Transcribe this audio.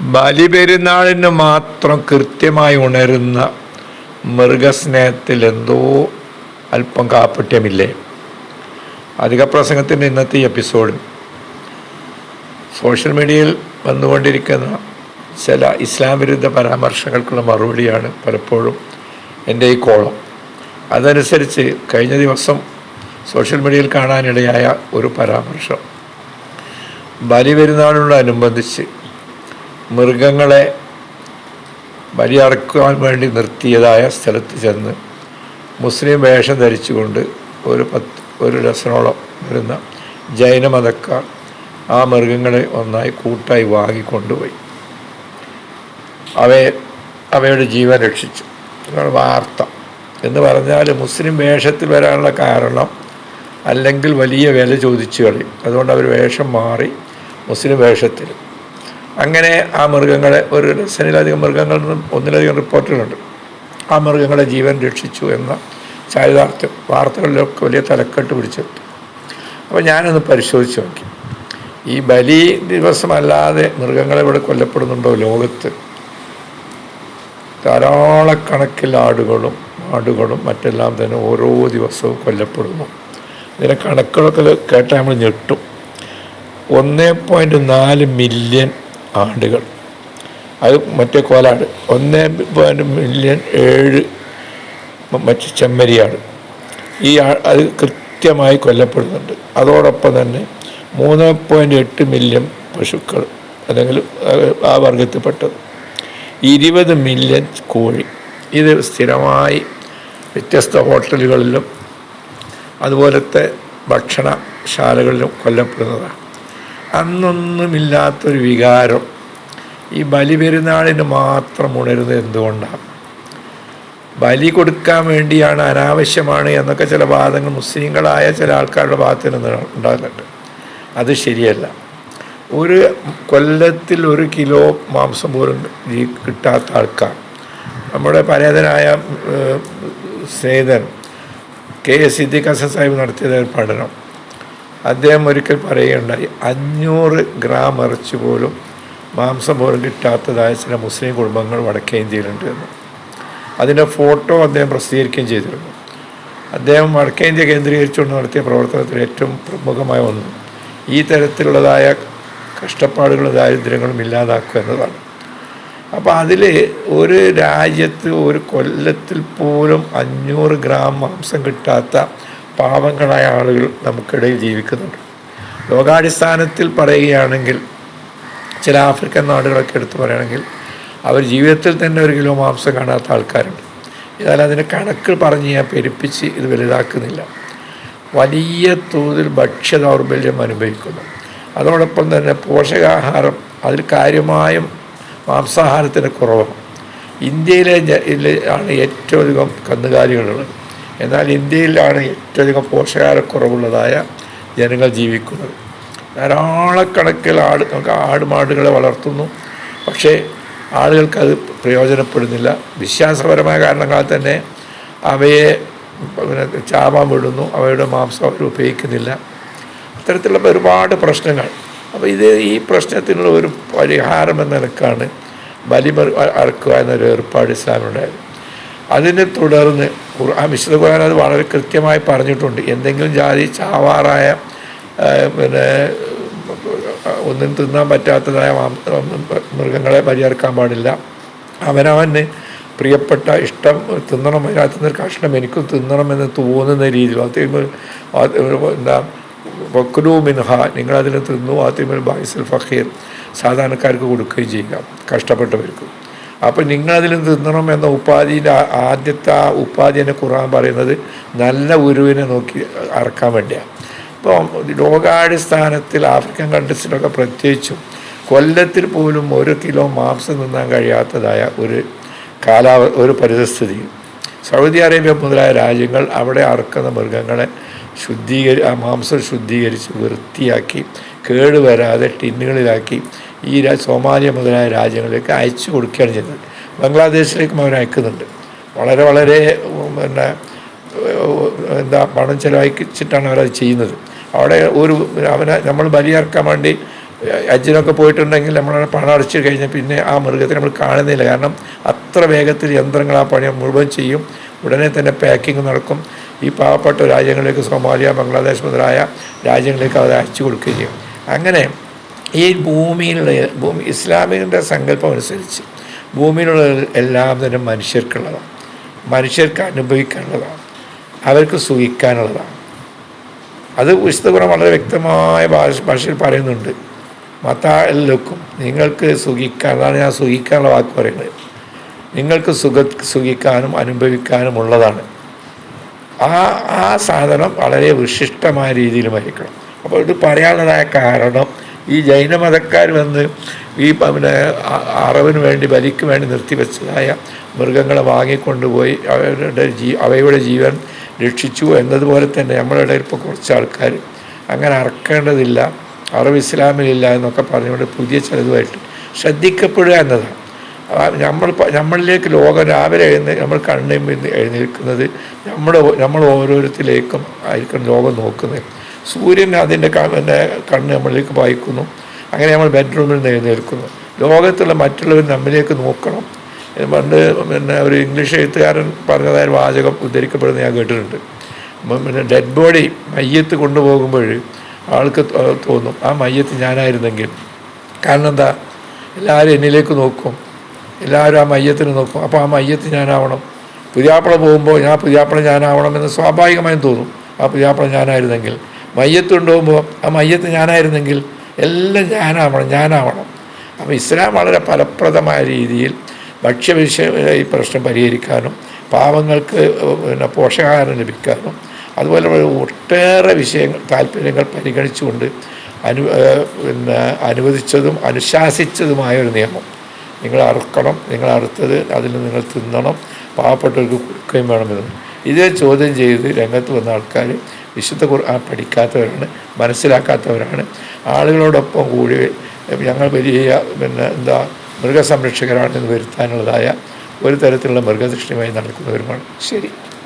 ബലിപെരുന്നാളിന് മാത്രം കൃത്യമായി ഉണരുന്ന മൃഗസ്നേഹത്തിൽ എന്തോ അല്പം കാപ്പട്യമില്ലേ അധിക പ്രസംഗത്തിന്റെ ഇന്നത്തെ ഈ എപ്പിസോഡിൽ സോഷ്യൽ മീഡിയയിൽ വന്നുകൊണ്ടിരിക്കുന്ന ചില ഇസ്ലാം വിരുദ്ധ പരാമർശങ്ങൾക്കുള്ള മറുപടിയാണ് പലപ്പോഴും എന്റെ ഈ കോളം. അതനുസരിച്ച് കഴിഞ്ഞ ദിവസം സോഷ്യൽ മീഡിയയിൽ കാണാനിടയായ ഒരു പരാമർശം. ബലി പെരുന്നാളിനോടനുബന്ധിച്ച് മൃഗങ്ങളെ ബലിയടക്കുവാൻ വേണ്ടി നിർത്തിയതായ സ്ഥലത്ത് ചെന്ന് മുസ്ലിം വേഷം ധരിച്ചുകൊണ്ട് ഒരു പത്ത് ഒരു ഡസനോളം വരുന്ന ജൈനമതക്കാർ ആ മൃഗങ്ങളെ ഒന്നായി കൂട്ടായി വാങ്ങിക്കൊണ്ടുപോയി അവയെ അവയുടെ ജീവൻ രക്ഷിച്ചു. അതാണ് വാർത്ത. എന്ന് പറഞ്ഞാൽ മുസ്ലിം വേഷത്തിൽ വരാനുള്ള കാരണം അല്ലെങ്കിൽ വലിയ വില ചോദിച്ചു കളയും. അതുകൊണ്ട് അവർ വേഷം മാറി മുസ്ലിം വേഷത്തിൽ അങ്ങനെ ആ മൃഗങ്ങളെ ഒരു ഡസനിലധികം മൃഗങ്ങളിൽ നിന്നും ഒന്നിലധികം റിപ്പോർട്ടുകളുണ്ട്. ആ മൃഗങ്ങളെ ജീവൻ രക്ഷിച്ചു എന്ന ചാരിതാർത്ഥ്യം വാർത്തകളിലൊക്കെ വലിയ തലക്കെട്ട് പിടിച്ചെടുത്തു അപ്പോൾ ഞാനൊന്ന് പരിശോധിച്ച് നോക്കി. ഈ ബലി ദിവസമല്ലാതെ മൃഗങ്ങളെ ഇവിടെ കൊല്ലപ്പെടുന്നുണ്ടോ ലോകത്ത്? ധാരാളക്കണക്കിൽ ആടുകളും ആടുകളും മറ്റെല്ലാം തന്നെ ഓരോ ദിവസവും കൊല്ലപ്പെടുന്നു. ഇതിനെ കണക്കുകളൊക്കെ കേട്ടാൽ നമ്മൾ ഞെട്ടും. ഒന്ന് പോയിന്റ് നാല് മില്യൺ ആടുകൾ അത് മറ്റേ കോലാട് ഒന്നേ പോയിന്റ് മില്യൺ ഏഴ് മറ്റ് ചെമ്മരിയാട്. ഈ അത് കൃത്യമായി കൊല്ലപ്പെടുന്നുണ്ട്. അതോടൊപ്പം തന്നെ മൂന്ന് പോയിന്റ് എട്ട് മില്യൺ പശുക്കൾ അല്ലെങ്കിൽ ആ വർഗത്തിൽപ്പെട്ടത്. ഇരുപത് മില്യൺ കോഴി. ഇത് സ്ഥിരമായി വ്യത്യസ്ത ഹോട്ടലുകളിലും അതുപോലത്തെ ഭക്ഷണശാലകളിലും കൊല്ലപ്പെടുന്നതാണ്. അന്നൊന്നുമില്ലാത്തൊരു വികാരം. ഈ ബലി പെരുന്നാളിന് മാത്രം ഉണരുന്നത് എന്തുകൊണ്ടാണ്? ബലി കൊടുക്കാൻ വേണ്ടിയാണ് അനാവശ്യമാണ് എന്നൊക്കെ ചില വാദങ്ങൾ മുസ്ലിങ്ങളായ ചില ആൾക്കാരുടെ ഭാഗത്ത് നിന്ന് ഉണ്ടാകുന്നുണ്ട്. അത് ശരിയല്ല. ഒരു കൊല്ലത്തിൽ ഒരു കിലോ മാംസം പോലും കിട്ടാത്ത ആൾക്കാർ. നമ്മുടെ പരേതനായ സ്നേഹിതൻ കെ എസ് സിദ്ദിഖ് ഹസൻ സാഹിബ് നടത്തിയ പഠനം. അദ്ദേഹം ഒരിക്കൽ പറയുകയുണ്ടായി അഞ്ഞൂറ് ഗ്രാം ഇറച്ചി പോലും മാംസം പോലും കിട്ടാത്തതായ ചില മുസ്ലിം കുടുംബങ്ങൾ വടക്കേ ഇന്ത്യയിലുണ്ട് എന്ന്. അതിന്റെ ഫോട്ടോ അദ്ദേഹം പ്രസിദ്ധീകരിക്കുകയും ചെയ്തിരുന്നു. അദ്ദേഹം വടക്കേ ഇന്ത്യ കേന്ദ്രീകരിച്ചുകൊണ്ട് നടത്തിയ പ്രവർത്തനത്തിൽ ഏറ്റവും പ്രമുഖമായ ഒന്ന് ഈ തരത്തിലുള്ളതായ കഷ്ടപ്പാടുകളും ദാരിദ്ര്യങ്ങളും ഇല്ലാതാക്കുക എന്നതാണ്. അപ്പോൾ അതിൽ ഒരു രാജ്യത്ത് ഒരു കൊല്ലത്തിൽ പോലും അഞ്ഞൂറ് ഗ്രാം മാംസം കിട്ടാത്ത പാവങ്ങളായ ആളുകൾ നമുക്കിടയിൽ ജീവിക്കുന്നുണ്ട്. ലോകാടിസ്ഥാനത്തിൽ പറയുകയാണെങ്കിൽ ചില ആഫ്രിക്കൻ നാടുകളൊക്കെ എടുത്തു പറയുകയാണെങ്കിൽ അവർ ജീവിതത്തിൽ തന്നെ ഒരു കിലോ മാംസം കാണാത്ത ആൾക്കാരുണ്ട്. എന്നാൽ അതിന്റെ കണക്ക് പറഞ്ഞ് ഞാൻ പെരുപ്പിച്ച് ഇത് വലുതാക്കുന്നില്ല. വലിയ തോതിൽ ഭക്ഷ്യ ദൗർബല്യം അനുഭവിക്കുന്നു. അതോടൊപ്പം തന്നെ പോഷകാഹാരം അതിൽ കാര്യമായും മാംസാഹാരത്തിന്റെ കുറവാണ്. ഇന്ത്യയിലെ ആണ് ഏറ്റവും അധികം കന്നുകാലികളുള്ളത്. എന്നാൽ ഇന്ത്യയിലാണ് ഏറ്റവും അധികം പോഷകാഹാരക്കുറവുള്ളതായ ജനങ്ങൾ ജീവിക്കുന്നത്. ധാരാളക്കണക്കിൽ ആട് നമുക്ക് ആടുമാടുകളെ വളർത്തുന്നു. പക്ഷേ ആളുകൾക്ക് അത് പ്രയോജനപ്പെടുന്നില്ല. വിശ്വാസപരമായ കാരണങ്ങളാൽ തന്നെ അവയെ പിന്നെ ചാവാൻ വിടുന്നു. അവയുടെ മാംസം അവർ ഉപയോഗിക്കുന്നില്ല. അത്തരത്തിലുള്ള ഒരുപാട് പ്രശ്നങ്ങൾ. അപ്പോൾ ഇത് ഈ പ്രശ്നത്തിനുള്ള ഒരു പരിഹാരം എന്ന നിലക്കാണ് ബലിമർ അറക്കുക എന്നൊരു ഏർപ്പാട് ഇസ്ലാമിനുണ്ടായത്. അതിനെ തുടർന്ന് ഖുർആൻ വിശുദ്ധ ഖുർആൻ അത് വളരെ കൃത്യമായി പറഞ്ഞിട്ടുണ്ട്. എന്തെങ്കിലും ജാതി ചാവാറായ പിന്നെ ഒന്നും തിന്നാൻ പറ്റാത്തതായ മൃഗങ്ങളെ ബലിയറക്കാൻ പാടില്ല. അവനവന് പ്രിയപ്പെട്ട ഇഷ്ടം തിന്നണം അതിനകത്തുനിന്ന് ഒരു കഷ്ണം എനിക്കും തിന്നണമെന്ന് തോന്നുന്ന രീതിയിൽ. അതിമ എന്താ വക്കുലു മിൻഹ നിങ്ങളതിനെ തിന്നു ആത്തിമൽ ബായിസൽ ഫഖീർ സാധാരണക്കാർക്ക് കൊടുക്കുകയും ചെയ്യുക കഷ്ടപ്പെട്ടവർക്ക്. അപ്പം നിങ്ങളതിൽ തിന്നണം എന്ന ഉപ്പാദിന്റെ ആദ്യത്തെ ആ ഉപ്പാദിനെ ഖുർആൻ പറയുന്നത് നല്ല ഉരുവിനെ നോക്കി അറക്കാൻ വേണ്ടിയാണ് ഇപ്പം ലോകാടിസ്ഥാനത്തിൽ ആഫ്രിക്കൻ കൺട്രീസിലൊക്കെ പ്രത്യേകിച്ചും കൊല്ലത്തിൽ പോലും ഒരു കിലോ മാംസം തിന്നാൻ കഴിയാത്തതായ ഒരു കാലാവ ഒരു പരിതസ്ഥിതി. സൗദി അറേബ്യ മുതലായ രാജ്യങ്ങൾ അവിടെ അറക്കുന്ന മൃഗങ്ങളെ ശുദ്ധീകരി ആ മാംസം ശുദ്ധീകരിച്ച് വൃത്തിയാക്കി കേടുവരാതെ ടിന്നുകളിലാക്കി ഈ സോമാലിയ മുതലായ രാജ്യങ്ങളിലേക്ക് അയച്ചു കൊടുക്കുകയാണ് ചെയ്യുന്നത് ബംഗ്ലാദേശിലേക്കും അവർ അയക്കുന്നുണ്ട്. വളരെ വളരെ പിന്നെ എന്താ പണം ചെലവഴിച്ചിട്ടാണ് അവരത് ചെയ്യുന്നത്. അവിടെ ഒരു അവനെ നമ്മൾ ബലിയിറക്കാൻ വേണ്ടി അജ്ജിനൊക്കെ പോയിട്ടുണ്ടെങ്കിൽ നമ്മൾ പണം അടച്ചു കഴിഞ്ഞാൽ പിന്നെ ആ മൃഗത്തെ നമ്മൾ കാണുന്നില്ല. കാരണം അത്ര വേഗത്തിൽ യന്ത്രങ്ങൾ ആ പണി മുഴുവൻ ചെയ്യും. ഉടനെ തന്നെ പാക്കിംഗ് നടക്കും. ഈ പാവപ്പെട്ട രാജ്യങ്ങളിലേക്ക് സോമാലിയ ബംഗ്ലാദേശ് മുതലായ രാജ്യങ്ങളിലേക്ക് അത് അയച്ചു കൊടുക്കുകയും ചെയ്യും. അങ്ങനെ ഈ ഭൂമിയിലുള്ള ഭൂമി ഇസ്ലാമിന്റെ സങ്കല്പം അനുസരിച്ച് ഭൂമിയിലുള്ള എല്ലാം തന്നെ മനുഷ്യർക്കുള്ളതാണ്. മനുഷ്യർക്ക് അനുഭവിക്കാനുള്ളതാണ്. അവർക്ക് സുഖിക്കാനുള്ളതാണ്. അത് വിശുദ്ധപുരം വളരെ വ്യക്തമായ ഭാഷ ഭാഷയിൽ പറയുന്നുണ്ട്. മത്താലക്കും നിങ്ങൾക്ക് സുഖിക്കാൻ അതാണ് ഞാൻ സുഖിക്കാനുള്ള വാക്ക് പറയുന്നത്. നിങ്ങൾക്ക് സുഖ സുഖിക്കാനും അനുഭവിക്കാനും ഉള്ളതാണ്. ആ ആ സാധനം വളരെ വിശിഷ്ടമായ രീതിയിലുമായിരിക്കണം അപ്പോൾ ഇത് പറയാനുള്ളതായ കാരണം ഈ ജൈനമതക്കാർ വന്ന് ഈ പിന്നെ അറവിന് വേണ്ടി ബലിക്ക് വേണ്ടി നിർത്തിവെച്ചതായ മൃഗങ്ങളെ വാങ്ങിക്കൊണ്ടുപോയി അവരുടെ ജീ അവയുടെ ജീവൻ രക്ഷിച്ചു എന്നതുപോലെ തന്നെ നമ്മുടെ ഇടയിൽ ഇപ്പോൾ കുറച്ച് ആൾക്കാർ അങ്ങനെ അറക്കേണ്ടതില്ല. അറിവ് ഇസ്ലാമിലില്ല എന്നൊക്കെ പറഞ്ഞുകൊണ്ട് പുതിയ ചിലതുമായിട്ട് ശ്രദ്ധിക്കപ്പെടുക എന്നതാണ്. നമ്മൾ നമ്മളിലേക്ക് ലോകം രാവിലെ എഴുന്ന നമ്മൾ കണ്ണും എഴുന്നേൽക്കുന്നത് നമ്മുടെ നമ്മൾ ഓരോരുത്തരിലേക്കും ആയിരിക്കും ലോകം നോക്കുന്നത്. സൂര്യൻ അതിന്റെ കണ്ണ് നമ്മളിലേക്ക് വായിക്കുന്നു. അങ്ങനെ നമ്മൾ ബെഡ്റൂമിൽ നിന്ന് എഴുന്നേൽക്കുന്നു ലോകത്തുള്ള മറ്റുള്ളവർ നമ്മിലേക്ക് നോക്കണം. പണ്ട് പിന്നെ ഒരു ഇംഗ്ലീഷ് എഴുത്തുകാരൻ പറഞ്ഞതായ വാചകം ഉദ്ധരിക്കപ്പെടുന്നത് ഞാൻ കേട്ടിട്ടുണ്ട്. പിന്നെ ഡെഡ് ബോഡി മയ്യത്ത് കൊണ്ടുപോകുമ്പോൾ ആൾക്ക് തോന്നും ആ മയ്യത്ത് ഞാനായിരുന്നെങ്കിൽ. കാരണം എന്താ? എല്ലാവരും എന്നിലേക്ക് നോക്കും. എല്ലാവരും ആ മയ്യത്തിന് നോക്കും. അപ്പോൾ ആ മയ്യത്ത് ഞാനാവണം. പുതിയാപ്പള പോകുമ്പോൾ ഞാൻ പുതിയാപ്പള ഞാനാവണം എന്ന് സ്വാഭാവികമായും തോന്നും. ആ പുതിയാപ്പള ഞാനായിരുന്നെങ്കിൽ. മയ്യത്ത് കൊണ്ടുപോകുമ്പോൾ ആ മയ്യത്ത് ഞാനായിരുന്നെങ്കിൽ എല്ലാം ഞാനാവണം ഞാനാവണം. അപ്പോൾ ഇസ്ലാം വളരെ ഫലപ്രദമായ രീതിയിൽ ഭക്ഷ്യവിഷയ ഈ പ്രശ്നം പരിഹരിക്കാനും പാവങ്ങൾക്ക് പിന്നെ പോഷകാഹാരം ലഭിക്കാനും അതുപോലെ ഒട്ടേറെ വിഷയങ്ങൾ താല്പര്യങ്ങൾ പരിഗണിച്ചുകൊണ്ട് അനു പിന്നെ അനുവദിച്ചതും അനുശാസിച്ചതുമായ ഒരു നിയമം. നിങ്ങൾ അറുക്കണം നിങ്ങൾ അറുത്തത് അതിൽ നിങ്ങൾ തിന്നണം പാവപ്പെട്ടവർക്ക് കൊടുക്കുകയും വേണമെന്ന്. ഇതേ ചോദ്യം ചെയ്ത് രംഗത്ത് വന്ന ആൾക്കാർ വിശുദ്ധ ഖുർആൻ പഠിക്കാത്തവരാണ് മനസ്സിലാക്കാത്തവരാണ്. ആളുകളോടൊപ്പം കൂടി ഞങ്ങൾ വലിയ പിന്നെ എന്താ മൃഗസംരക്ഷകരാണെന്ന് വരുത്താനുള്ളതായ ഒരു തരത്തിലുള്ള മൃഗദൃഷ്ടിയുമായി നടക്കുന്നവരുമാണ്. ശരി.